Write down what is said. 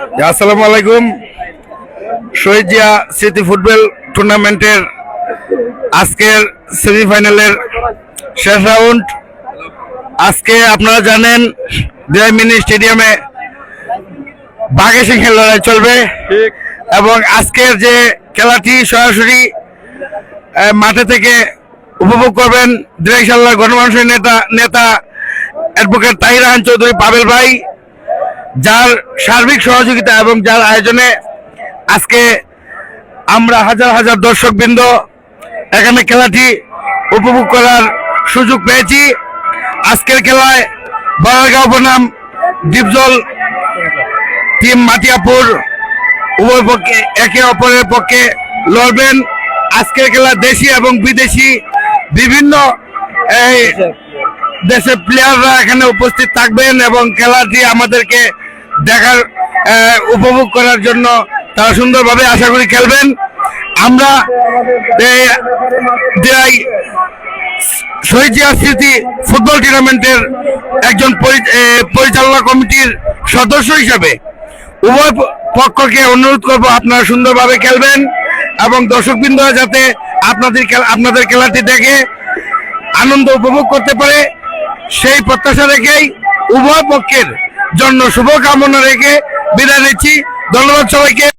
আসসালামু আলাইকুম। শহীদ জিয়া স্মৃতি ফুটবল টুর্নামেন্টের আজকের সেমিফাইনালের শেষ রাউন্ড। আজকে আপনারা জানেন দেয় মিনি স্টেডিয়ামে বাঘে সিংহের লড়াই চলবে। এবং আজকের যে খেলাটি সরাসরি মাঠে থেকে উপভোগ করবেন দিরাইশাল্লাহ গণমানুষের নেতা নেতা অ্যাডভোকেট তাহির রাহান চৌধুরী পাবেল ভাই। যার সার্বিক সহযোগিতা এবং যার আয়োজনে আজকে আমরা হাজার হাজার দর্শকবৃন্দ এখানে খেলাটি উপভোগ করার সুযোগ পেয়েছি। আজকের খেলায় বড়ারগাঁও বনাম ডিপজল টিম মাটিয়াপুর উভয় পক্ষে, একে অপরের পক্ষে লড়বেন। আজকের খেলা দেশি এবং বিদেশি বিভিন্ন এই দেশের প্লেয়াররা এখানে উপস্থিত থাকবেন এবং খেলাটি আমাদেরকে দেখার উপভোগ করার জন্য তারা সুন্দরভাবে আশা করি খেলবেন। আমরা শহীদ জিয়া স্মৃতি ফুটবল টুর্নামেন্টের একজন পরিচালনা কমিটির সদস্য হিসাবে। উভয় পক্ষকে অনুরোধ করব আপনারা সুন্দরভাবে খেলবেন এবং দর্শকবৃন্দরা যাতে আপনাদের আপনাদের খেলাটি দেখে আনন্দ উপভোগ করতে পারে। সেই প্রত্যাশা রেখেই উভয় পক্ষের জন্য শুভকামনা রেখে বিদায় নিচ্ছি। ধন্যবাদ সবাইকে।